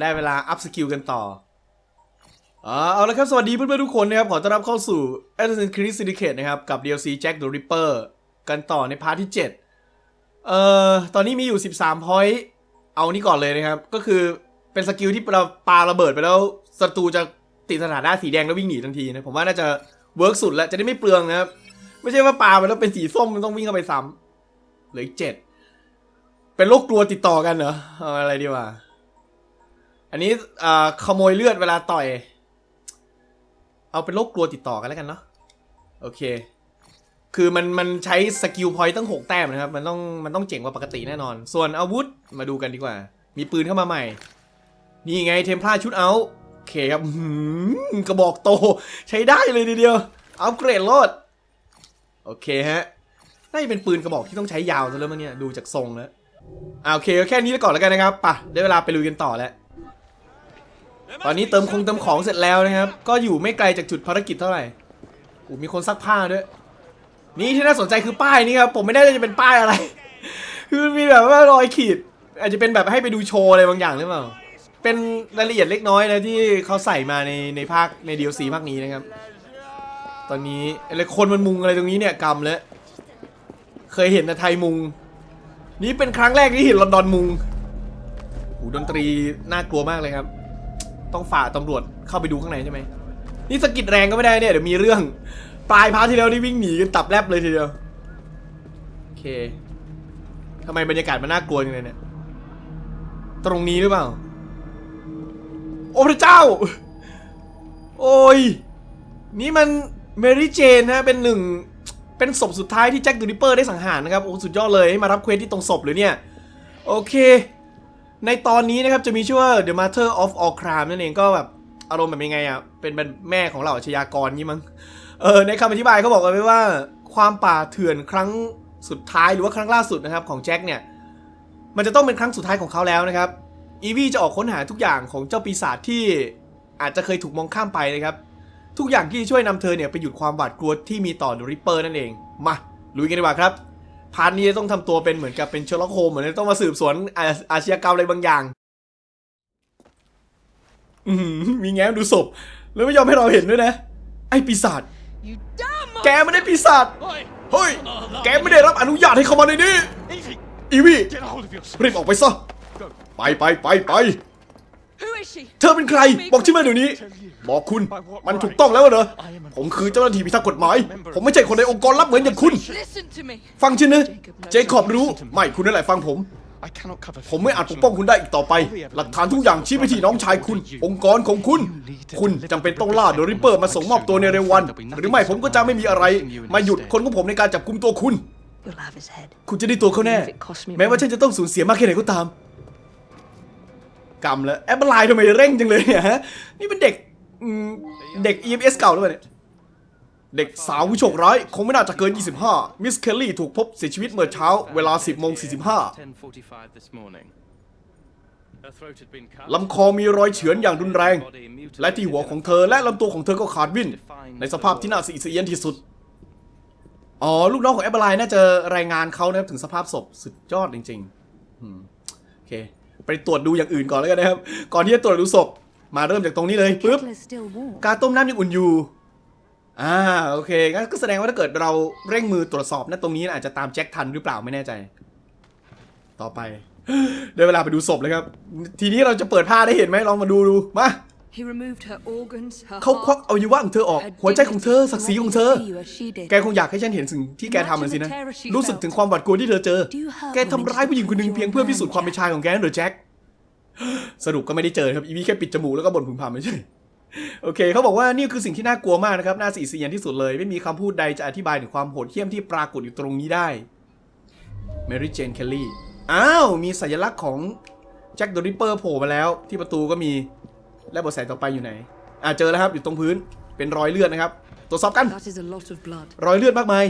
ได้เวลาอัพสกิลกันต่ออเอาละครับ สวัสดีเพื่อนๆทุกคนนะครับ ขอต้อนรับเข้าสู่ Assassin's Creed Syndicate นะครับ กับ DLC Jack the Ripper กันต่อในพาร์ทที่ 7 เอ่อ ตอนนี้มีอยู่ 13 point เอานี่ก่อนเลยนะครับ ก็คือเป็นสกิลที่เราปาระเบิดไปแล้วศัตรูจะติดสถานะสีแดงแล้ววิ่งหนีทันทีนะ ผมว่าน่าจะเวิร์กสุดแล้ว จะได้ไม่เปลืองนะครับ ไม่ใช่ว่าปาไปแล้วเป็นสีส้มมันต้องวิ่งเข้าไปซ้ำเหลืออีกเจ็ดเป็นโรคกลัวติดต่อกันเหรออาอะไรดีวะ อันนี้อ่าขโมยเลือดเวลาต่อย เอาเป็นโรคกลัวติดต่อกันแล้วกันเนาะโอเค คือมันมันใช้สกิลพอยต์ตั้งหกแต้มนะครับ มันต้องมันต้องเจ๋งกว่าปกติแน่นอน ส่วนอาวุธมาดูกันดีกว่า มีปืนเข้ามาใหม่ นี่ไงเทมพลาชุดเอาโอเคครับหือกระบอกโต ใช้ได้เลยทีเดียวเอาเกรดโลด โอเคฮะน่าจะเป็นปืนกระบอกที่ต้องใช้ยาวซะแล้วมั้งเนี่ย ดูจากทรงแล้วโอเคก็แค่นี้ก่อนแล้วกันนะครับ ป่ะ ได้เวลาไปลุยกันต่อแล้ว ตอนนี้เติมคงเติมของเสร็จแล้วนะครับ ก็อยู่ไม่ไกลจากจุดภารกิจเท่าไหร่อูมีคนซักผ้าด้วย นี่ที่น่าสนใจคือป้ายนี่ครับ ผมไม่แน่ใจจะเป็นป้ายอะไร คือมีแบบว่ารอยขีด อาจจะเป็นแบบให้ไปดูโชว์อะไรบางอย่างหรือเปล่า เป็นรายละเอียดเล็กน้อยนะที่เขาใส่มาในในภาคใน DLC ภาคนี้นะครับ ตอนนี้อะไรคนมันมุงอะไรตรงนี้เนี่ยกำแล้ว เคยเห็นนะไทยมุง นี่เป็นครั้งแรกที่เห็นลอนดอนมุงหูดนตรีน่ากลัวมากเลยครับ ต้องฝ่าตำรวจเข้าไปดูข้างในใช่ไหมนี่สะกิดแรงก็ไม่ได้เนี่ยเดี๋ยวมีเรื่อง ปลายพาร์ทที่แล้วนี่วิ่งหนีกันตับแลบเลยทีเดียวโอเคทำไมบรรยากาศมันน่ากลัวจังเลยเนี่ย ตรงนี้หรือเปล่า โอ้พระเจ้า โอ้ย นี่มันเมรี่เจนนะเป็นหนึ่งเป็นศพสุดท้ายที่แจ็คดูริเปอร์ได้สังหารนะครับ โอ้ สุดยอดเลย ให้มารับเควสที่ตรงศพเลยเนี่ย โอเค ในตอนนี้นะครับจะมีชื่อว่า The Matter of All Crime นั่นเองก็แบบอารมณ์แบบยังไงอะเป็นเป็นแม่ของเหล่าอาชญากรนี่มั้งเออในคำอธิบายเขาบอกเอาไว้ว่า ความป่าเถื่อนครั้งสุดท้ายหรือว่าครั้งล่าสุดนะครับของแจ็คเนี่ยมันจะต้องเป็นครั้งสุดท้ายของเขาแล้วนะครับอีวีจะออกค้นหาทุกอย่างของเจ้าปีศาจที่อาจจะเคยถูกมองข้ามไปนะครับ ทุกอย่างที่ช่วยนำเธอเนี่ยไปหยุดความหวาดกลัวที่มีต่อเดอะริปเปอร์นั่นเอง มาลุยกันดีกว่าครับ พาร์ทนี้ต้องทำตัวเป็นเหมือนกับเป็นเชอร์ล็อกโฮมส์เหมือนต้องมาสืบสวนอาอาชญากรรมอะไรบางอย่าง อือหือมีแง้มดูศพ แล้วไม่ยอมให้เราเห็นด้วยนะ ไอ้ปีศาจ You damn แกไม่ได้ปีศาจ Oi! เฮ้ย แกไม่ได้รับอนุญาตให้เข้ามาในนี้ Evie! อีวี Get a hold of yourself! รีบออกไปซะ ไปไปไปไป Who is she? เธอเป็นใคร บอกชื่อมาเดี๋ยวนี้ บอกคุณ มันถูกต้องแล้วเหรอ ผมคือเจ้าหน้าที่พิทักษ์กฎหมาย ผมไม่ใช่คนในองค์กรลับเหมือนอย่างคุณ Listen to me. ฟังฉันนะ เจคอบรู้ ไม่คุณนั่นแหละฟังผม I cannot cover ผมไม่อาจปกป้องคุณได้อีกต่อไป หลักฐานทุกอย่างชี้ไปที่น้องชายคุณ องค์กรของคุณ คุณจำเป็นต้องล่าโดริปเปอร์มาส่งมอบตัวในเร็ววัน หรือไม่ผมก็จะไม่มีอะไร มาหยุดคนของผมในการจับกุมตัวคุณ You'll have his head. คุณจะได้ตัวเขาแน่ แม้ว่าฉันจะต้องสูญเสียมากแค่ไหนก็ตาม กรรมแล้วแอปไลน์ทำไมเร่งจังเลยเนี่ยฮะนี่เป็นเด็กอืมเด็ก EMS เก่าหรือเปล่าเนี่ยเด็กสาวผู้โชคร้าย คงไม่น่าจะเกิน 25 มิสเคลลี่ถูกพบเสียชีวิตเมื่อเช้าเวลา 10โมง45 10:45 this morning. Her throat had been cut. ลำคอมีรอยเฉือนอย่างรุนแรง และที่หัวของเธอและลำตัวของเธอก็ขาดวิ่น ในสภาพที่น่าสะอิดสะเอียนที่สุด อ๋อ ลูกน้องของแอปเปิลไลน์น่าจะรายงานเขานะครับถึงสภาพศพสุดยอดจริงๆอืมโอเค ไปตรวจดูอย่างอื่นก่อนแล้วกันนะครับ ก่อนที่จะตรวจดูศพ มาเริ่มจากตรงนี้เลยปึ๊บ Kettle is still warm. การต้มน้ำยังอุ่นอยู่อ่าโอเคงั้นก็แสดงว่าถ้าเกิดเราเร่งมือตรวจสอบนะตรงนี้อาจจะตามแจ็คทันหรือเปล่าไม่แน่ใจ ต่อไปได้เวลาไปดูศพเลยครับ ทีนี้เราจะเปิดผ้าได้เห็นไหมลองมาดูดูมา He removed her organs, her เขาควัก heart, อวัยวะของเธอออก her หัวใจของเธอ ศักดิ์ศรีของเธอ dignity. I want to see you as she did. แกคงอยากให้ฉันเห็นสิ่งที่แกทำเลยสินะ รู้สึกถึงความหวาดกลัวที่เธอเจอ แกทำร้ายผู้หญิงคนหนึ่งเพียงเพื่อพิสูจน์ความเป็นชายของแกนั่นเหรอแจ็ค สรุปก็ไม่ได้เจอครับ อีวีแค่ปิดจมูกแล้วก็บ่นพึมพำไม่ใช่ โอเค เขาบอกว่านี่คือสิ่งที่น่ากลัวมากนะครับ น่าสีเสียนที่สุดเลย ไม่มีคำพูดใดจะอธิบายถึงความโหดเหี้ยมที่ปรากฏอยู่ตรงนี้ได้ แมรี่เจน เคลลี่ อ้าว มีสัญลักษณ์ของแจ็คเดอะริปเปอร์โผล่มาแล้ว ที่ประตูก็มี และเบทแสต่อไปอยู่ไหน อ่าเจอแล้วครับอยู่ตรงพื้นเป็นรอยเลือดนะครับ ตรวจสอบกัน That is a lot of blood. รอยเลือดมากมาย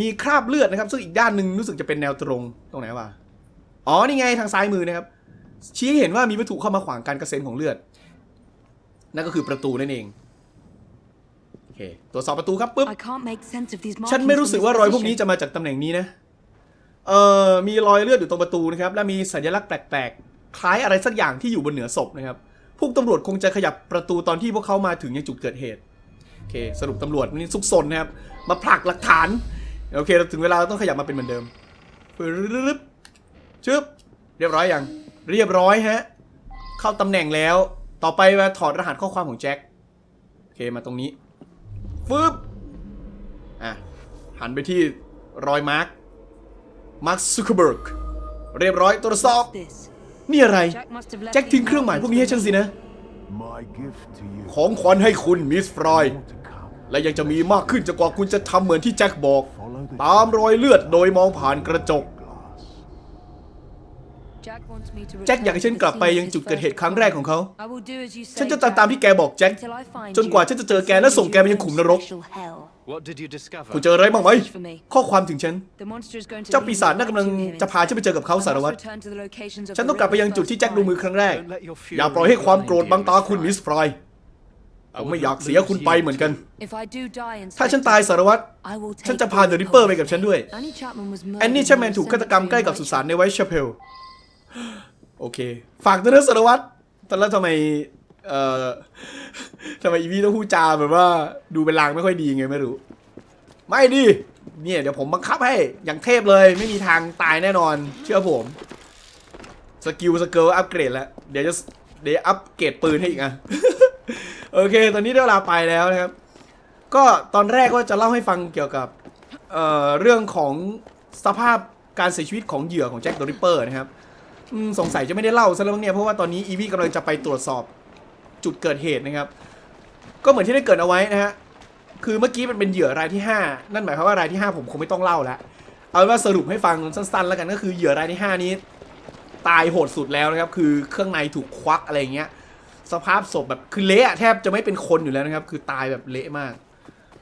มีคราบเลือดนะครับ ซึ่งอีกด้านหนึ่งรู้สึกจะเป็นแนวตรงตรงไหนวะอ๋อนี่ไงทางซ้ายมือนะครับ ชี้ให้เห็นว่ามีวัตถุเข้ามาขวางการกระเซ็นของเลือด นั่นก็คือประตูนั่นเองโอเคตรวจสอบประตูครับปุ๊บ I can't make sense of these ฉัน markings ไม่รู้ from สึก this ว่ารอยพวกนี้ position. จะมาจากตำแหน่งนี้นะเอ่อมีรอยเลือดอยู่ตรงประตูนะครับ และมีสัญลักษณ์แปลกคล้ายอะไรสักอย่างที่อยู่บนเหนือศพนะครับ พวกตำรวจคงจะขยับประตูตอนที่พวกเขามาถึงยังจุดเกิดเหตุโอเค สรุปตำรวจนี่ซุกซนนะครับ มาผลักหลักฐาน โอเคเราถึงเวลาเราต้องขยับมาเป็นเหมือนเดิมปึ๊บชึบเรียบร้อยยังเรียบร้อยฮะ เข้าตำแหน่งแล้ว ต่อไปมาถอดรหัสข้อความของแจ็คโอเคมาตรงนี้ฟึบอะหันไปที่รอยมาร์คมาร์คซูเคเบิร์กเรียบร้อยตรวจสอบ นี่อะไร Jack must have left แจ็ค these ทิ้งเครื่องหมายพวกนี้ให้ฉันสินะ My gift to you. ของขวัญให้คุณมิสฟรอย More to come. และยังจะมีมากขึ้นจนกว่าคุณจะทำเหมือนที่แจ็คบอก Follow the ตามรอยเลือดโดยมองผ่านกระจก glass. Jack wants me to แจ็คอยาก return ให้ฉัน to กลับ the ไป scene of ยัง his จุดเกิดเหตุ first ครั้งแรกของเขา I will do as you say, ฉันจะตามตามที่แกบอกแจ็ค Until I find จนกว่าฉันจะเจอแกและส่งแกไปยังขุมนรก Special hell. What did you discover? คุณเจออะไรบ้างไหม For me. ข้อความถึงฉัน The monster is going to เจ้า lead ปี me ศาจนั่น right กำลัง to him. จะพาฉันไปเจอกับเขา I สาร must วัตร return to the locations of ฉัน the ต้องกลับไป Ripper's ยังจุด first ที่แจ็คดูมือ find. ครั้งแรก Don't let your fury อย่าปล่อยให้ความโกรธ blind บัง you, ตา Miss คุณ Fry. มิสฟรอยผมไม่อยากเสียคุณไปเหมือนกัน If I do die in ถ้าฉันตายสารวัตร I will ฉัน take จะพา all เดอะ the ริปเปอร์ cult. ไปกับฉันด้วย Annie Chapman was แอนนี่ murdered แช in ปแมน the ถูกฆาตกรรม cemetery ใกล้ in กับสุสาน Whitechapel. ในไวท์ชาเพล โอเค ฝากด้วยนะสารวัตรแต่แล้วทำไม เอ่อทำไมอีวีต้องพูดจาแบบว่า ดูเป็นลางไม่ค่อยดีไงไม่รู้ ไม่ดิเนี่ยเดี๋ยวผมบังคับให้ อย่างเทพเลยไม่มีทางตายแน่นอน เชื่อผม สกิลสเกิลอัปเกรดแล้ว เดี๋ยวจะเดี๋ยวอัปเกรดปืนให้อีกอะ โอเค ตอนนี้ได้เวลาไปแล้วนะครับ ก็ตอนแรกก็จะเล่าให้ฟังเกี่ยวกับเอ่อเรื่องของสภาพการเสียชีวิตของเหยื่อของแจ็คเดอะริปเปอร์นะครับสงสัยจะไม่ได้เล่าซะแล้วเนี่ยเพราะว่าตอนนี้อีวีกำลังจะไปตรวจสอบ จุดเกิดเหตุนะครับ ก็เหมือนที่ได้เกิดเอาไว้นะฮะคือเมื่อกี้มันเป็นเหยื่อรายที่ 5 นั่นหมายความว่ารายที่ 5 ผมคงไม่ต้องเล่าแล้วเอาเป็นว่าสรุปให้ฟังสั้นๆ แล้วกันก็คือเหยื่อรายที่ 5 นี้ตายโหดสุดแล้วนะครับ คือเครื่องในถูกควักอะไรเงี้ย สภาพศพแบบคือเละแทบจะไม่เป็นคนอยู่แล้วนะครับ คือตายแบบเละมาก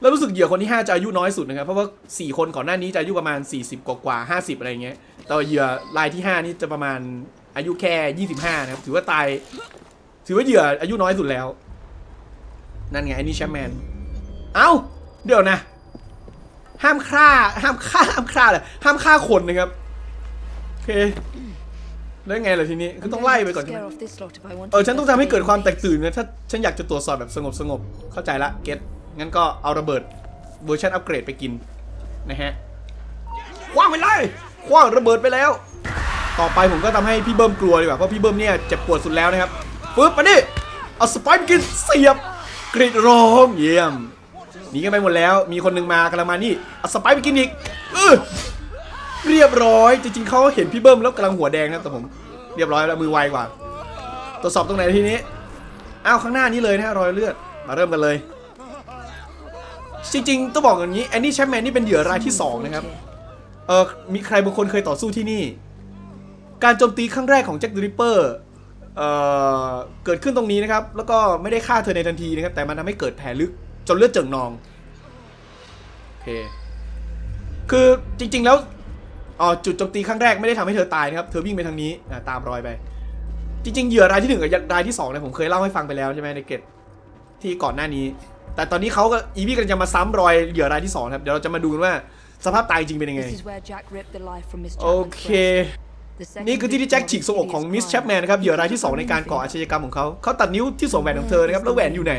แล้วรู้สึกเหยื่อคนที่ 5 จะอายุน้อยสุดนะครับ เพราะว่า 4 คนก่อนหน้านี้จะอายุประมาณ 40 กว่ากว่าๆ50 อะไรเงี้ย แต่เหยื่อรายที่ 5 นี่จะประมาณอายุแค่ 25 นะครับ ถือว่าตาย ถือว่าเหยื่ออายุน้อยสุดแล้ว นั่นไงไอ้นี่แชมป์แมน เอ้า เดี๋ยวนะ ห้ามฆ่า ห้ามฆ่า ห้ามฆ่าเลยห้ามฆ่าคนนะครับ โอเค แล้วไงล่ะทีนี้คือต้องไล่ไปก่อนใช่ไหม Scare off this lot if I want เออ to ฉันต้องทำให้เกิดความแตก investigate ตื่นนะ ถ้าฉันอยากจะตรวจสอบแบบสงบสงบๆเข้าใจละ เก็ตงั้นก็เอาระเบิดเวอร์ชันอัปเกรดไปกิน นะฮะ คว้างไปเลยคว้างระเบิดไปแล้ว ต่อไปผมก็ทำให้พี่เบิ้มกลัวดีกว่า เพราะพี่เบิ้มเนี่ยเจ็บปวดสุดแล้วนะครับ ปึ๊บมาดิเอาสไปร์กินเสียบกรีดร้องเยี่ยมหนีกันไปหมดแล้ว มีคนหนึงมากำลังมานี่เอาสไปร์ไปกินอีกเออเรียบร้อย จริงๆเขาเห็นพี่เบิ้มแล้วกำลังหัวแดงนะแต่ผม เรียบร้อยแล้วมือไวกว่า ตรวจสอบตรงไหนทีนี้อ้าวข้างหน้านี้เลยนะรอยเลือดมาเริ่มกันเลย จริงๆต้องบอกอย่างนี้แอนนี่แชมแมนนี่เป็นเหยื่อรายที่2นะครับเออมีใครบางคนเคยต่อสู้ที่นี่ การโจมตีครั้งแรกของแจ็คดริปเปอร์ เอ่อเกิดขึ้นตรงนี้นะครับ แล้วก็ไม่ได้ฆ่าเธอในทันทีนะครับ แต่มันทำให้เกิดแผลลึกจนเลือดเจิ่งนอง โอเค คือจริง ๆ แล้วอ๋อจุดโจมตีครั้งแรกไม่ได้ทำให้เธอตายนะครับ เธอวิ่งไปทางนี้อะตามรอยไป จริง ๆ เหยื่อรายที่หนึ่งกับรายที่สองเนี่ยผมเคยเล่าให้ฟังไปแล้วใช่ไหมในเกตที่ก่อนหน้านี้ แต่ตอนนี้เขาก็อีวี่กำลังจะมาซ้ำรอยเหยื่อรายที่สองนะครับ เดี๋ยวเราจะมาดูกันว่าสภาพตายจริงเป็นยังไง This is where Jack ripped the life from Miss โอ Chapman's เค breast. The second นี่คือที่ที่แจ็คฉีกทรงอกของ victim มิส of แช this ปแมนนะครับเหยื่อรายที่ 2 ในการก่ออาชญากรรมของเขา เขาตัดนิ้วที่สวมแหวนของเธอนะครับ แล้วแหวนอยู่ไหน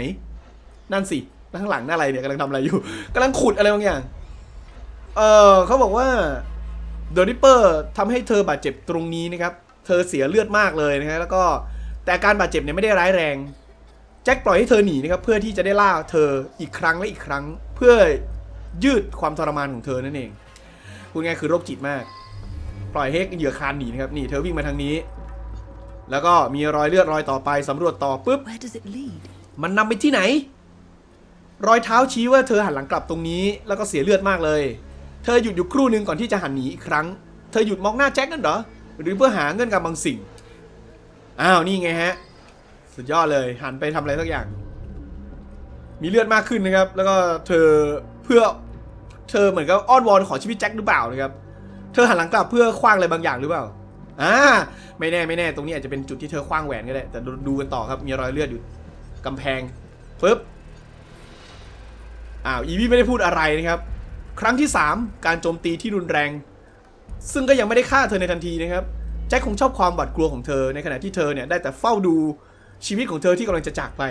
นั่นสิแล้วข้างหลังนั่นอะไรเนี่ยกำลังทำอะไรอยู่กำลังขุดอะไรบางอย่าง เออเขาบอกว่าเดอะริปเปอร์ทำให้เธอบาดเจ็บตรงนี้นะครับ เธอเสียเลือดมากเลยนะฮะแล้วก็แต่อาการบาดเจ็บเนี่ยไม่ได้ร้ายแรง แจ็คปล่อยให้เธอหนีนะครับเพื่อที่จะได้ล่าเธออีกครั้งและอีกครั้ง เพื่อยืดความทรมานของเธอนั่นเองพูดง่ายๆคือโรคจิตมาก ปล่อยให้เหยื่อคานหนีนะครับนี่เธอวิ่งมาทางนี้ แล้วก็มีรอยเลือดรอยต่อไปสำรวจต่อปุ๊บ Where does it lead? มันนำไปที่ไหน รอยเท้าชี้ว่าเธอหันหลังกลับตรงนี้ แล้วก็เสียเลือดมากเลย เธอหยุดอยู่ครู่หนึ่งก่อนที่จะหันหนีอีกครั้ง เธอหยุดมองหน้าแจ็คนั่นเหรอหรือเพื่อหาเงื่อนกำบางสิ่งอ้าวนี่ไงฮะ สุดยอดเลยหันไปทำอะไรสักอย่าง มีเลือดมากขึ้นนะครับ แล้วก็เธอเพื่อเธอเหมือนกับอ้อนวอนขอชีวิตแจ็คหรือเปล่านะครับ เธอหันหลังกลับเพื่อคว้างอะไรบางอย่างหรือเปล่า อ่า ไม่แน่ไม่แน่ ตรงนี้อาจจะเป็นจุดที่เธอคว้างแหวนก็ได้ แต่ดูดูกันต่อครับ มีรอยเลือดอยู่กำแพงปึ๊บ อ้าว อีวีไม่ได้พูดอะไรนะครับ ครั้งที่ 3 การโจมตีที่รุนแรง ซึ่งก็ยังไม่ได้ฆ่าเธอในทันทีนะครับ แจ็คคงชอบความหวาดกลัวของเธอ ในขณะที่เธอเนี่ยได้แต่เฝ้าดูชีวิตของเธอที่กำลังจะจากไป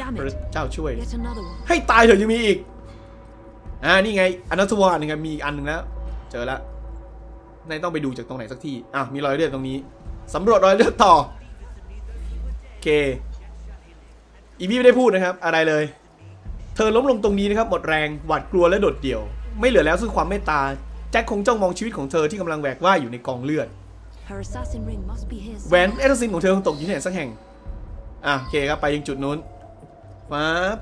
Damn พระ it. เจ้าช่วย Yet another one. ให้ตายเถอะยังมีอีก อ่า นี่ไงอนัตวานนะครับมีอีกอันหนึ่งแล้ว เจอแล้ว นายต้องไปดูจากตรงไหนสักที่ อะ มีรอยเลือดตรงนี้สำรวจรอยเลือดต่อ โอเค อีพี่ไม่ได้พูดนะครับ อะไรเลย เธอล้มลงตรงนี้นะครับ หมดแรง หวาดกลัวและโดดเดี่ยว ไม่เหลือแล้วซึ่งความเมตตา แจ็คคงจ้องมองชีวิตของเธอที่กำลังแหวกว่ายอยู่ในกองเลือด Her assassin ring must be here แหวน somewhere. เอตซินของเธอคงตกอยู่ที่ไหนสักแห่ง อะ โอเคครับ ไปยังจุดนู้นฟ้าบ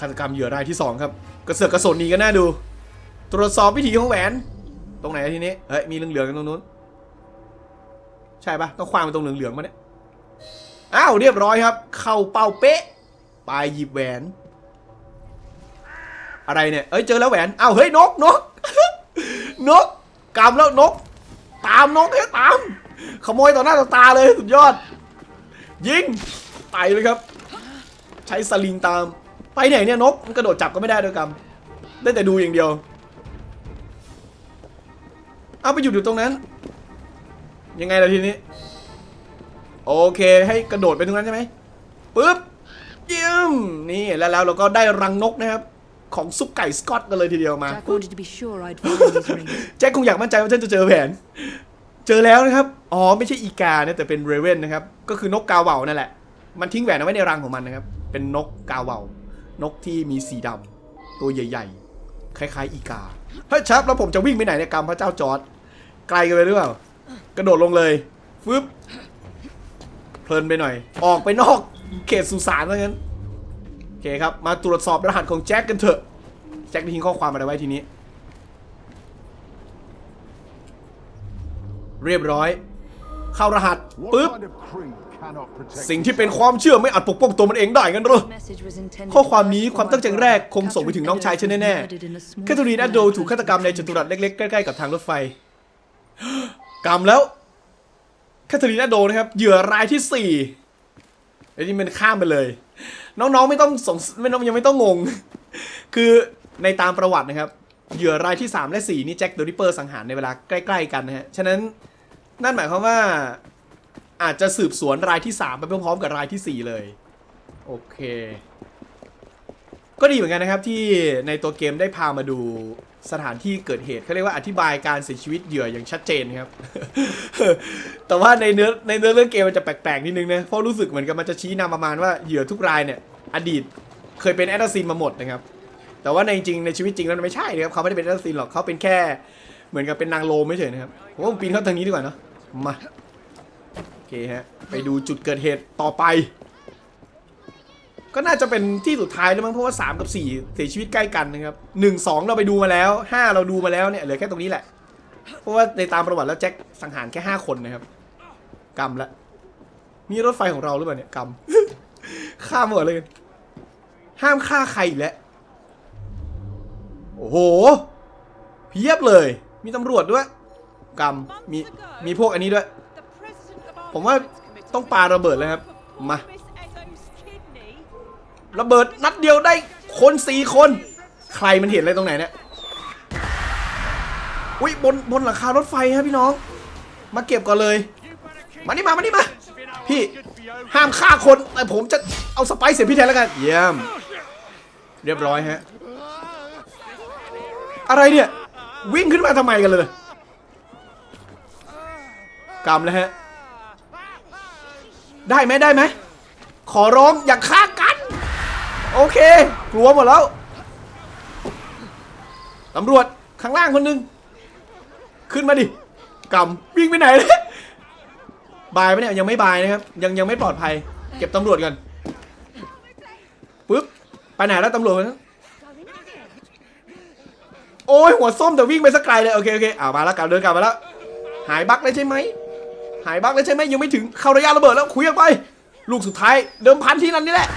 ฆาตกรรมเหยื่อรายที่ 2 ครับ กระเสือกกระสนหนีกันน่าดู ตรวจสอบวิถีของแหวน ตรงไหนทีนี้ เฮ้ย มีเหลืองๆกันตรงนู้น ใช่ปะต้องควางไปตรงเหลืองๆมาเนี่ยอ้าว เรียบร้อยครับ เข้าเป้าเป๊ะ ไปหยิบแหวน อะไรเนี่ย เอ้ย เจอแล้วแหวน อ้าว เฮ้ย นก นก นกกำแล้วนก ตามนกเนี่ยตาม ขโมยต่อหน้าต่อตาเลย สุดยอด ยิงไปเลยครับ ใช้สลิงตาม ไปไหนเนี่ยนก มันกระโดดจับก็ไม่ได้ด้วยกำได้แต่ดูอย่างเดียว เอาไปหยุดอยู่ตรงนั้น ยังไงล่ะทีนี้ โอเคให้กระโดดไปตรงนั้นใช่ไหมปึ๊บเยี่ยมนี่แล้วแล้วเราก็ได้รังนกนะครับ ของซุปไก่สกอตกันเลยทีเดียวมา Jack wanted to be sure I'd find these rings. แจ็คคงอยากมั่นใจว่าฉันจะเจอแผน เจอแล้วนะครับ อ๋อไม่ใช่อีกานะแต่เป็นเรเวนนะครับ ก็คือนกกาเหว่านั่นแหละ มันทิ้งแหวนเอาไว้ในรังของมันนะครับ เป็นนกกาเหว่านกที่มีสีดำตัวใหญ่ ๆ คล้าย ๆ อีกาเฮ้ยชับแล้วผมจะวิ่งไปไหนเนี่ยกรรมพระเจ้าจอร์ด ไกลกันไปหรือเปล่า กระโดดลงเลยฟึบเพลินไปหน่อย ออกไปนอกเขตสุสานซะงั้น โอเคครับ มาตรวจสอบรหัสของแจ็คกันเถอะ แจ็คได้ทิ้งข้อความอะไรไว้ทีนี้ เรียบร้อย เข้ารหัสปึ๊บ สิ่งที่เป็นความเชื่อไม่อาจปกป้องตัวมันเองได้งั้นหรอ ข้อความนี้ความตั้งใจแรกคงส่งไปถึงน้องชายฉันแน่ๆแคทเธอรีนแอดโดถูกฆาตกรรมในจัตุรัสเล็กๆ ใกล้ๆ กับทางรถไฟ กรรมแล้วแคทเธอรีนแอโดนะครับ เหยื่อรายที่สี่ไอ้นี่มันข้ามไปเลย น้องๆไม่ต้องสงไม่ต้องยังไม่ต้องงง คือในตามประวัตินะครับ เหยื่อรายที่ 3 และ 4 นี่แจ็คเดอะริปเปอร์สังหารในเวลาใกล้ ๆ กันนะฮะ ฉะนั้นนั่นหมายความว่าอาจจะสืบสวนรายที่ 3 ไปพร้อมๆกับรายทีสี่4 เลย โอเค ก็ดีเหมือนกันนะครับที่ในตัวเกมได้พามาดูสถานที่เกิดเหตุเขาเรียกว่าอธิบายการเสียชีวิตเหยื่ออย่างชัดเจนครับ แต่ว่าในเนื้อในเนื้อเรื่องเกมมันจะแปลกๆนิดนึงนะเพราะรู้สึกเหมือนกับมันจะชี้นำประมาณว่าเหยื่อทุกรายเนี่ย อดีตเคยเป็นแอดซินมาหมดนะครับ แต่ว่าในจริงในชีวิตจริงแล้วมันไม่ใช่นะครับเขาไม่ได้เป็นแอดซินหรอกเขาเป็นแค่เหมือนกับเป็นนางโลไม่เฉยนะครับผมว่าผมปีนเข้าทางนี้ดีกว่าเนะมาโอเคฮะไปดูจุดเกิดเหตุต่อไป ก็น่าจะเป็นที่สุดท้ายแล้วมั้งเพราะว่า 3 กับ 4 เสียชีวิตใกล้กันนะครับ1 2 เราไปดูมาแล้ว 5 เราดูมาแล้วเนี่ยเหลือแค่ตรงนี้แหละ เพราะว่าในตามประวัติแล้วแจ็คสังหารแค่ 5 คนนะครับกรรมละนี่รถไฟของเราหรือเปล่าเนี่ยกรรมฆ่าหมดเลย ห้ามฆ่าใครอีกแล้วโอ้โหเพียบเลย มีตำรวจด้วยกรรมมีมีพวกอันนี้ด้วย ผมว่าต้องปาระเบิดเลยครับมา ระเบิดนัดเดียวได้คนสี่คน ใครมันเห็นอะไรตรงไหนเนี่ยอุ้ยบนบนหลังคารถไฟครับพี่น้อง มาเก็บก่อนเลย มานี่มามานี่มา พี่ห้ามฆ่าคนแต่ผมจะเอาสไปซ์เสียพี่แทนแล้วกัน เยี่ยม เรียบร้อยฮะ อะไรเนี่ย วิ่งขึ้นมาทำไมกันเลยกำแล้วฮะ ได้ไหมได้ไหม ขอร้องอย่าฆ่า โอเค กลัวหมดแล้ว ตำรวจข้างล่างคนหนึ่งขึ้นมาดิกำวิ่งไปไหนเลยบายไหมเนี่ยยังไม่บายนะครับ ยังยังไม่ปลอดภัย เก็บตำรวจก่อนปึ๊บไปไหนแล้วตำรวจนนั้นโอ้ยหัวส้มแต่วิ่งไปสักไกลเลยโอเคโอเคเอามาแล้วกลับเดินกลับมาแล้วหายบั๊กเลยใช่ไหมหายบั๊กเลยใช่ไหมยังไม่ถึงเข้าระยะระเบิดแล้วคุยออกไป ลูกสุดท้ายเดิมพันที่นั่นนี่แหละ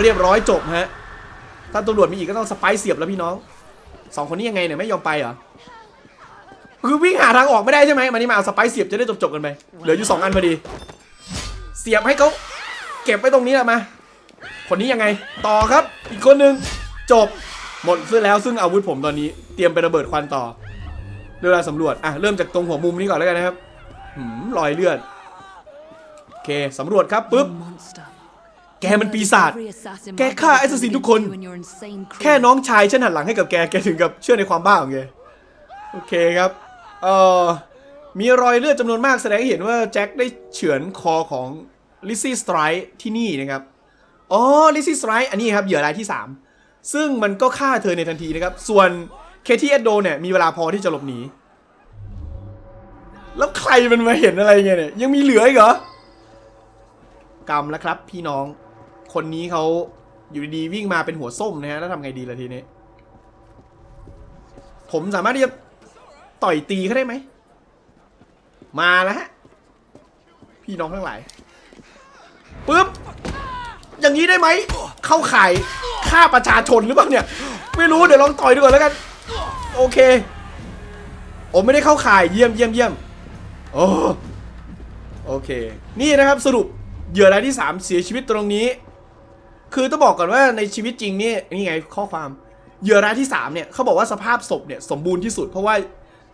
เรียบร้อยจบฮะถ้าตำรวจมีอีกก็ต้องสไปซ์เสียบแล้วพี่น้องสองคนนี้ยังไงเนี่ยไม่ยอมไปเหรอคือวิ่งหาทางออกไม่ได้ใช่ไหมมานี่มาเอาสไปซ์เสียบจะได้จบๆกันไปเหลืออยู่สองอันพอดี เสียบให้เขาเก็บไว้ตรงนี้แหละมาคนนี้ยังไงต่อครับ อีกคนหนึ่งจบหมดซึ่งแล้วซึ่งอาวุธผมตอนนี้เตรียมไประเบิดควันต่อเวลาสำรวจอะเริ่มจากตรงหัวมุมนี้ก่อนแล้วกันนะครับหืมรอยเลือดโอเคสำรวจครับปุ๊บ monster. แกมันปีศาจ แกฆ่า be แอสซัสซินทุกคน แค่น้องชายฉันหันหลังให้กับแก แกถึงกับเชื่อในความบ้าของแก โอเคครับ เอ่อ มีรอยเลือดจำนวนมากแสดงให้เห็นว่าแจ็คได้เฉือนคอของลิซี่สไตร์ที่นี่นะครับ อ๋อ ลิซี่สไตร์อันนี้ครับเหยื่อรายที่ 3 ซึ่งมันก็ฆ่าเธอในทันทีนะครับ ส่วนเคที่เอ็ดโดเนี่ยมีเวลาพอที่จะหลบหนี แล้วใครมันมาเห็นอะไรเงี้ยเนี่ย ยังมีเหลืออีกเหรอกรรมแล้วครับพี่น้อง คนนี้เขาอยู่ดีๆวิ่งมาเป็นหัวส้มนะฮะแล้วทำไงดีล่ะทีนี้ ผมสามารถที่จะต่อยตีเขาได้ไหม มาแล้วฮะ พี่น้องทั้งหลายปึ๊บ อย่างนี้ได้ไหม เข้าข่ายฆ่าประชาชนหรือเปล่าเนี่ย ไม่รู้เดี๋ยวลองต่อยดูก่อนแล้วกัน โอเคโอ้ไม่ได้เข้าข่ายเยี่ยมเยี่ยมเยี่ยมโอ้โอเค นี่นะครับสรุปเหยื่อรายที่ 3 เสียชีวิตตรงนี้ คือต้องบอกก่อนว่าในชีวิตจริงนี่นี่ไงข้อความเหยื่อรายที่ 3 เนี่ยเขาบอกว่าสภาพศพเนี่ยสมบูรณ์ที่สุด เพราะว่า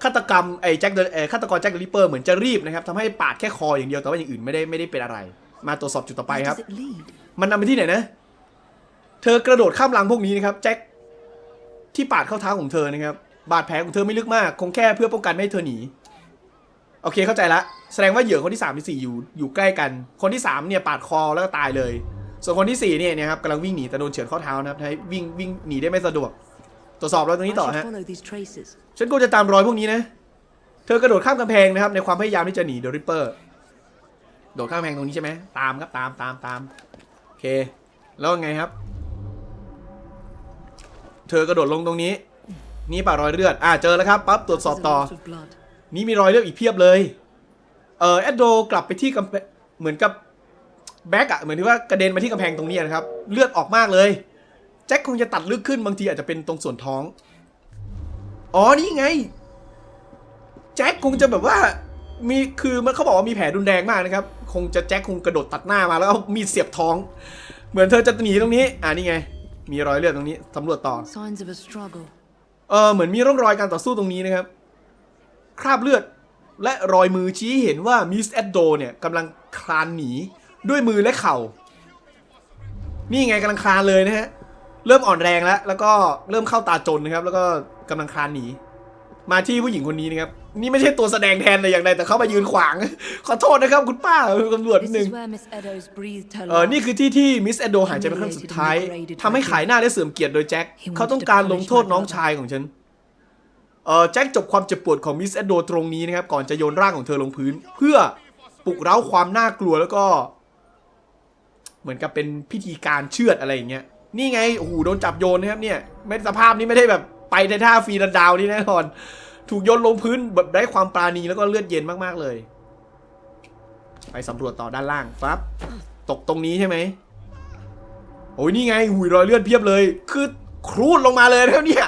ฆาตกรรมไอ้แจ็คเดอะเอ่อฆาตกรแจ็คเดอะริปเปอร์เหมือนจะรีบนะครับทำให้ปาดแค่คออย่างเดียวแต่ว่าอย่างอื่นไม่ได้ไม่ได้เป็นอะไร มาตรวจสอบจุดต่อไปครับ มันนำไปที่ไหนนะ เธอกระโดดข้ามรางพวกนี้นะครับแจ็คที่ปาดเข้าเท้าของเธอนะครับ บาดแผลของเธอไม่ลึกมาก คงแค่เพื่อป้องกันไม่ให้เธอหนี โอเคเข้าใจละ แสดงว่าเหยื่อคนที่3ที่4อยู่อยู่ใกล้กัน คนที่3เนี่ยปาดคอแล้วก็ตายเลย ส่วนคนที่4เนี่ยนะครับกำลังวิ่งหนีแต่โดนเฉือนข้อเท้านะครับทำให้วิ่งวิ่งหนีได้ไม่สะดวก ตรวจสอบแล้วตรง I นี้ต่อ should ฮะ follow these traces. ฉันควรจะตามรอยพวกนี้นะ เธอกระโดดข้ามกำแพงนะครับ ในความพยายามที่จะหนีเดอะริปเปอร์ โดดข้ามกำแพงตรงนี้ใช่ไหม ตามครับตามตามตามโอเค แล้วไงครับ เธอกระโดดลงตรงนี้ นี่ป่ารอยเลือด อ่าเจอแล้วครับปั๊บตรวจสอบ There's a ต่อ lot of blood. นี่มีรอยเลือดอีกเพียบเลย เออแอดโดกลับไปที่กำแพงเหมือนกับ แบ็กอะเหมือนที่ว่ากระเด็นมาที่กำแพงตรงนี้นะครับ เลือดออกมากเลยแจ็คคงจะตัดลึกขึ้นบางทีอาจจะเป็นตรงส่วนท้อง อ๋อนี่ไง แจ็คคงจะแบบว่ามีคือมันเขาบอกว่ามีแผลรุนแรงมากนะครับ คงจะแจ็คคงกระโดดตัดหน้ามาแล้วเอามีดเสียบท้อง เหมือนเธอจะหนีตรงนี้ อ่านี่ไง มีรอยเลือดตรงนี้สำรวจต่อ Signs of a struggle. เออเหมือนมีร่องรอยการต่อสู้ตรงนี้นะครับ คราบเลือดและรอยมือชี้ให้เห็นว่ามิสแอดโดเนี่ยกำลังคลานหนี ด้วยมือและเข่า นี่ไงกำลังคลานเลยนะฮะ เริ่มอ่อนแรงแล้ว แล้วก็เริ่มเข้าตาจนนะครับ แล้วก็กำลังคลานหนี มาที่ผู้หญิงคนนี้นะครับ นี่ไม่ใช่ตัวแสดงแทนเลยอย่างใดแต่เขามายืนขวาง ขอโทษนะครับคุณป้าตำรวจนิด This นึง is where Miss Eddowes breathed her เออ last. นี่คือที่ที่มิสแอดโดหายใจเป็นครั้งสุดท้ายทำให้ขายหน้าและเสื่อมเกียรติโดยแจ็ค เขาต้องการลงโทษน้องชายของฉัน เออแจ็คจบความเจ็บปวดของมิสแอดโดตรงนี้นะครับ ก่อนจะโยนร่างของเธอลงพื้น เพื่อปลุกเร้าความน่ากลัวแล้วก็ เหมือนกับเป็นพิธีการเชือดอะไรอย่างเงี้ยนี่ไงโอ้โหโดนจับโยนนะครับเนี่ยไม่สภาพนี้ไม่ได้แบบไปในท่าฟรีดันดาวนี่แน่นอน ถูกโยนลงพื้นแบบได้ความปราณีแล้วก็เลือดเย็นมากๆเลย ไปสำรวจต่อด้านล่างฟับ ตกตรงนี้ใช่ไหมโอ้ยนี่ไงหุยรอยเลือดเพียบเลย คือครูดลงมาเลยนะครับเนี่ย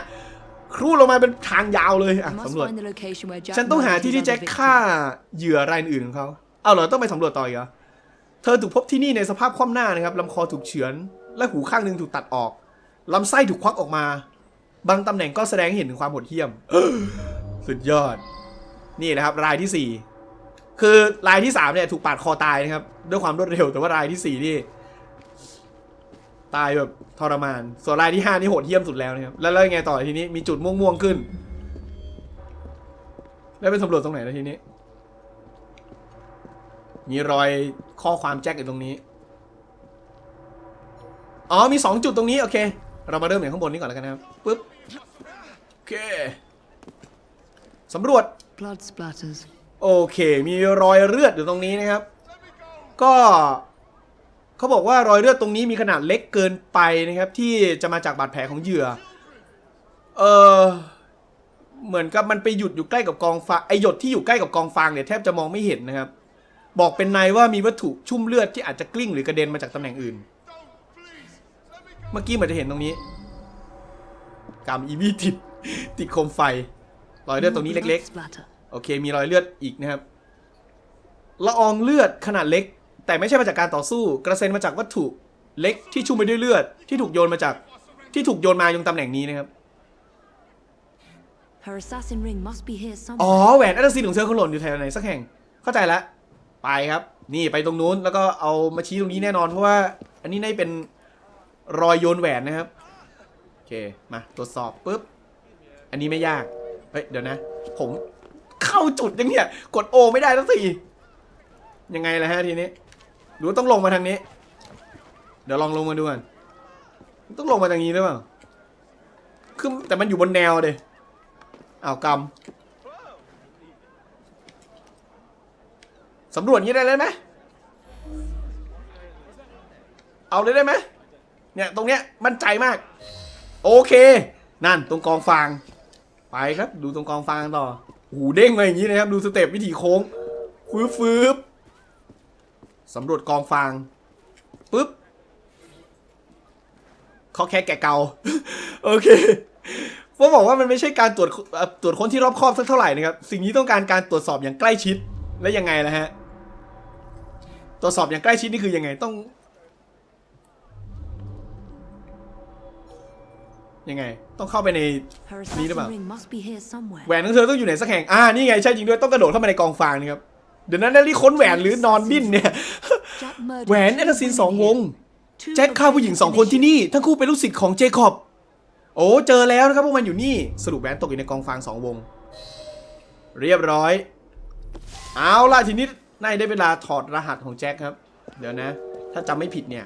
ครูดลงมาเป็นทางยาวเลย I อะ must สำรวจ find the location where Jack ฉันต้องหา murdered ที่ his ที่แจ็ค other ฆ่า victim. เหยื่อรายอื่นของเขาเอาเหรอต้องไปสำรวจต่ออีกเหรอ เธอถูกพบที่นี่ในสภาพคว่ำหน้านะครับลำคอถูกเฉือน และหูข้างหนึ่งถูกตัดออกลำไส้ถูกควักออกมา บางตำแหน่งก็แสดงให้เห็นถึงความโหดเหี้ยม สุดยอด นี่นะครับ รายที่สี่คือรายที่สามเนี่ยถูกปาดคอตายนะครับ ด้วยความรวดเร็วแต่ว่ารายที่สี่นี่ ตายแบบทรมาน ส่วนรายที่ห้านี่โหดเหี้ยมสุดแล้วนะครับ แล้วแล้วยังไงต่อทีนี้มีจุดม่วงๆขึ้น แล้วไปสำรวจตรงไหนแล้วทีนี้ มีรอยข้อความแจ็คอยู่ตรงนี้ อ๋อมีสองจุดตรงนี้ โอเค เรามาเริ่มจากข้างบนนี้ก่อนแล้วกันนะครับปึ๊บโอเคสำรวจ Blood splatters. โอเค มีรอยเลือดอยู่ตรงนี้นะครับ ก็เขาบอกว่ารอยเลือดตรงนี้มีขนาดเล็กเกินไปนะครับ ที่จะมาจากบาดแผลของเหยื่อ เออเหมือนกับมันไปหยุดอยู่ใกล้กับกองฟางไอหยดที่อยู่ใกล้กับกองฟางเนี่ยแทบจะมองไม่เห็นนะครับ บอกเป็นในว่ามีวัตถุชุ่มเลือดที่อาจจะกลิ้งหรือกระเด็นมาจากตำแหน่งอื่น เมื่อกี้เหมือนจะเห็นตรงนี้กำอีวีติดติดโคมไฟ รอยเลือดตรงนี้ More เล็ก blood ๆ splatter. โอเค มีรอยเลือดอีกนะครับ ละอองเลือดขนาดเล็ก แต่ไม่ใช่มาจากการต่อสู้ กระเซ็นมาจากวัตถุเล็กที่ชุ่มไปด้วยเลือด ที่ถูกโยนมาจากที่ถูกโยนมายังตำแหน่งนี้นะครับ Her assassin ring must be here อ๋อ somewhere. แหวนแอตซินของเธอคงหล่นอยู่แถวไหนสักแห่ง เข้าใจแล้ว ไปครับ นี่ไปตรงนู้นแล้วก็เอามาชี้ตรงนี้แน่นอนเพราะว่า อันนี้น่าเป็นรอยโยนแหวนนะครับโอเคมาตรวจสอบปุ๊บอันนี้ไม่ยากเฮ้ยเดี๋ยวนะ ผมเข้าจุดยังเนี่ยกดโอไม่ได้ทั้งทียังไงล่ะฮะทีนี้หรือต้องลงมาทางนี้ เดี๋ยวลองลงมาดูกันต้องลงมาทางนี้หรือเปล่าคือแต่มันอยู่บนแนวเดยอ้าวกำ สำรวจงี้ได้เลยไหมเอาเลยได้ไหมเนี่ยตรงเนี้ยมั่นใจมาก โอเค นั่นตรงกองฟาง ไปครับ ดูตรงกองฟางต่อโอ้โหเด้งมาอย่างนี้นะครับ ดูสเต็ปวิธีโค้งฟืบฟืบสำรวจกองฟางปุ๊บเขาแค่แกะเกาโอเคเพราะบอกว่ามันไม่ใช่การตรวจตรวจค้นที่รอบคอบสักเท่าไหร่นะครับ สิ่งนี้ต้องการการตรวจสอบอย่างใกล้ชิดและยังไงล่ะฮะ ตรวจสอบอย่างใกล้ชิดนี่คือยังไงต้อง ยังไง ต้องเข้าไปใน Her Need about- assassin ring must be here somewhere. แหวนของเธอต้องอยู่ไหนสักแห่ง อ่า นี่ไงใช่จริงด้วยต้องกระโดดเข้ามาในกองฟางนี่ครับ เดี๋ยวนั้นได้รีค้นแหวนหรือนอนดิ้นเนี่ย Jack murdered แหวน two แอตซิน women สองวง here. Two แจ็ค of ฆ่าผู้หญิงสองคนที่นี่ทั้งคู่เป็นลูกศิษย์ของเจคอบ โอ้เจอแล้วนะครับพวกมันอยู่นี่ สรุปแหวนตกอยู่ในกองฟางสองวง เรียบร้อย เอาล่ะทีนี้ นายได้เวลาถอดรหัสของแจ็คครับ เดี๋ยวนะ ถ้าจำไม่ผิดเนี่ย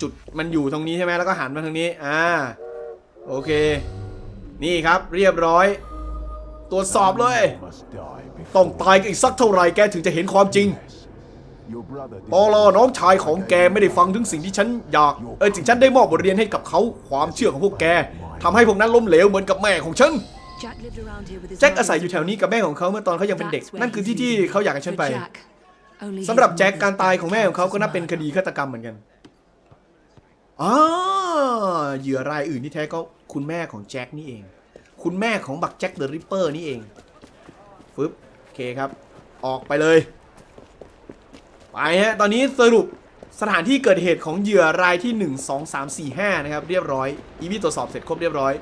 จุดมันอยู่ตรงนี้ใช่ไหมแล้วก็หันมาทางนี้ อ่า โอเค นี่ครับเรียบร้อย ตรวจสอบเลย ต้องตายกันอีกสักเท่าไหร่แกถึงจะเห็นความจริงปอลอน้องชายของแกไม่ได้ฟังถึงสิ่งที่ฉันอยาก เออถึงฉันได้มอบบทเรียนให้กับเขา ความเชื่อของพวกแกทำให้พวกนั้นล้มเหลวเหมือนกับแม่ของฉัน Jack lived around here with his แจ็ค mother อาศัยอยู่แถวนี้กับแม่ของเขาเมื่อตอนเขายังเป็นเด็ก That's where นั่นคือที่ he's ที่ leaving. เขาอยากให้ฉัน For ไป Jack, only สำหรับ his แจ็ค mother การตายของแม่ของเขา was ก็นับเป็น murdered. คดีฆาตกรรมเหมือนกันอ๋อเหยื่อรายอื่นที่แท้ก็คุณแม่ของแจ็คนี่เอง คุณแม่ของบักแจ็คเดอะริปเปอร์นี่เองฟึบโอเคครับ ออกไปเลย ไปฮะ ตอนนี้สรุปสถานที่เกิดเหตุของเหยื่อรายที่ 1 2 3 4 5 นะครับ เรียบร้อย อีวีตรวจสอบเสร็จครบเรียบร้อย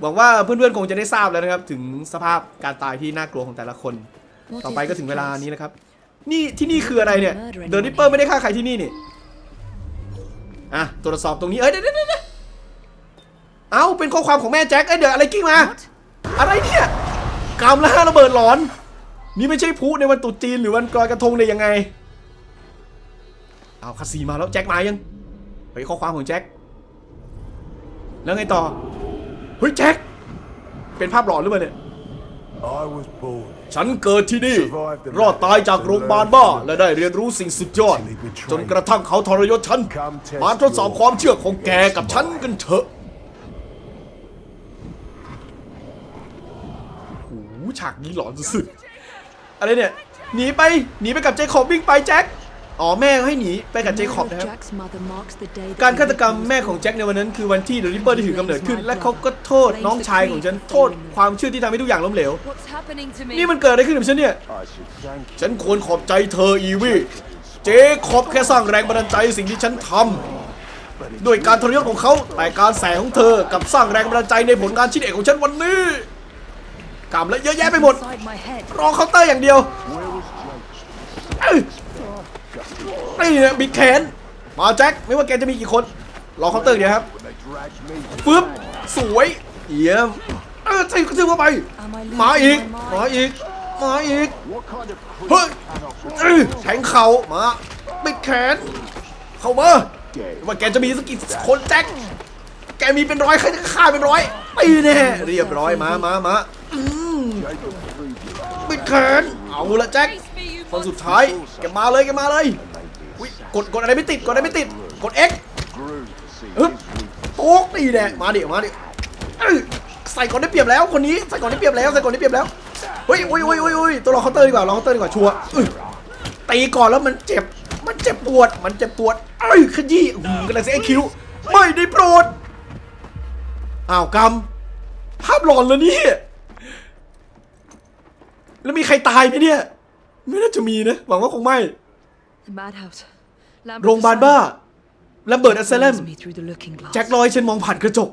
หวังว่าเพื่อนๆคงจะได้ทราบแล้วนะครับ ถึงสภาพการตายที่น่ากลัวของแต่ละคน What ต่อ is ไปก็ this ถึงเวลา place? นี้นะครับ นี่ที่นี่คืออะไรเนี่ยเดอะริปเปอร์ไม่ได้ฆ่าใครที่นี่นี่อะตรวจสอบตรงนี้เอ้ยเดี๋ยวเดี๋ยวเดี๋ยวเอ้าเป็นข้อความของแม่แจ็คเอ้ยเดี๋ยวอะไรกิ้งมา What? อะไรเนี่ยกำละห้าระเบิดหลอน นี่ไม่ใช่พลุในวันตรุษจีนหรือวันลอยกระทงเลยยังไงเอาคาซีมาแล้วแจ็คมายังไปข้อความของแจ็คแล้วไงต่อ เฮ้ยแจ็ค เป็นภาพหลอนหรือเปล่าเนี่ย I was born ฉันเกิดที่นี่ รอดตายจากโรงพยาบาลบ้า และได้เรียนรู้สิ่งสุดยอด จนกระทั่งเขาทรยศฉัน มาทดสอบความเชื่อของแกกับฉันกันเถอะโอ้โหฉากนี้หลอนสุดๆอะไรเนี่ย หนีไป หนีไปกับเจคอบวิ่งไปแจ็ค อ๋อแม่ให้หนีไปกับเจคอบ Murder นะ of ครับ Jack's mother marks the day that การ he ฆาตกรรม witnessed แม่ของแจ็คในวันนั้นคือวันที่เดอะริปเปอร์ได้ถือกำเนิดขึ้น และเขาก็โทษน้องชายของฉันโทษความเชื่อที่ทำให้ทุกอย่างล้มเหลว What's happening to me? นี่มันเกิดอะไรขึ้นกับฉันเนี่ย I should thank you. ฉันควรขอบใจเธออีวี่เจคอบแค่สร้างแรงบันดาลใจสิ่งที่ฉันทำด้วยการทรยศของเขาแต่การแสของเธอกับสร้างแรงบันดาลใจในผลงานชิ้นเอกของฉันวันนี้กำและเยอะแยะไปหมด Inside my head. รอเคาน์เตอร์อย่างเดียว Where was Jake? เอ้ย นี่เนี่ยบิดแขนมาแจ็คไม่ว่าแกจะมีกี่คนรอเคาน์เตอร์เดียวครับปึ๊บสวยเยี่ยมเออใส่กระทืบเข้าไปมาอีกมาอีกมาอีกเฮ้ยแทงเข่ามาปิดแขนเข้ามาว่าแกจะมีสักกี่คนแจ็คแกมีเป็นร้อยใครจะฆ่าเป็นร้อยตีแน่เรียบร้อยมามามาอืม Jacob freed you? ปิดแขนเอาละแจ็คคนสุดท้ายแกมาเลยแกมาเลย อุ๊ยกดกดอะไรไม่ติดกดอะไรไม่ติดกด X Grew to see ฮึบโต๊กนี่แน่มาดิมาดิใส่ก่อนได้เปรียบแล้วคนนี้ใส่ก่อนได้เปรียบแล้วใส่ก่อนได้เปรียบแล้วเฮ้ยอุ้ยอุ้ยอุ้ยอุ้ยตัวรอเคาน์เตอร์ดีกว่ารอเคาน์เตอร์ดีกว่าชัวร์ตีก่อนแล้วมันเจ็บมันเจ็บปวดมันเจ็บปวดเอ้ยขยี้หืมกำลังเสียไอคิวไม่ได้โปรดอ้าวกำภาพหลอนแล้วนี่แล้วมีใครตายไหมเนี่ย ไม่น่าจะมีนะ หวังว่าคงไม่ โรงพยาบาลบ้าระเบิดอัสเซเลม me through the looking glass. แจ็คลอยฉันมองผ่านกระจก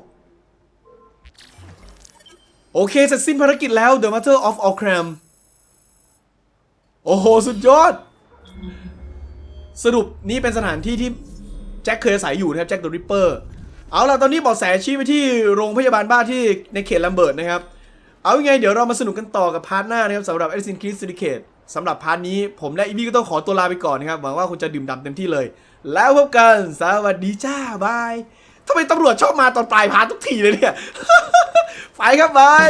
โอเคเสร็จสิ้นภารกิจแล้ว The Matter of Allcram โอ้โห สุดยอด สรุปนี่เป็นสถานที่ที่แจ็คเคยอาศัยอยู่นะครับแจ็คเดอะริปเปอร์เอาล่ะ ตอนนี้เบอกแสชี้ไปที่โรงพยาบาลบ้าที่ในเขตลัมเบิร์ตนะครับ เอายังไงเดี๋ยวเรามาสนุกกันต่อกับพาร์ทหน้านะครับสำหรับ Assassin's Creed Syndicate สำหรับพาร์ทนี้ผมและอีวี่ก็ต้องขอตัวลาไปก่อนนะครับ หวังว่าคุณจะดื่มด่ำเต็มที่เลย แล้วพบกันสวัสดีจ้าบายทำไมตำรวจชอบมาตอนปลายพาร์ททุกทีเลยเนี่ย ไปครับบาย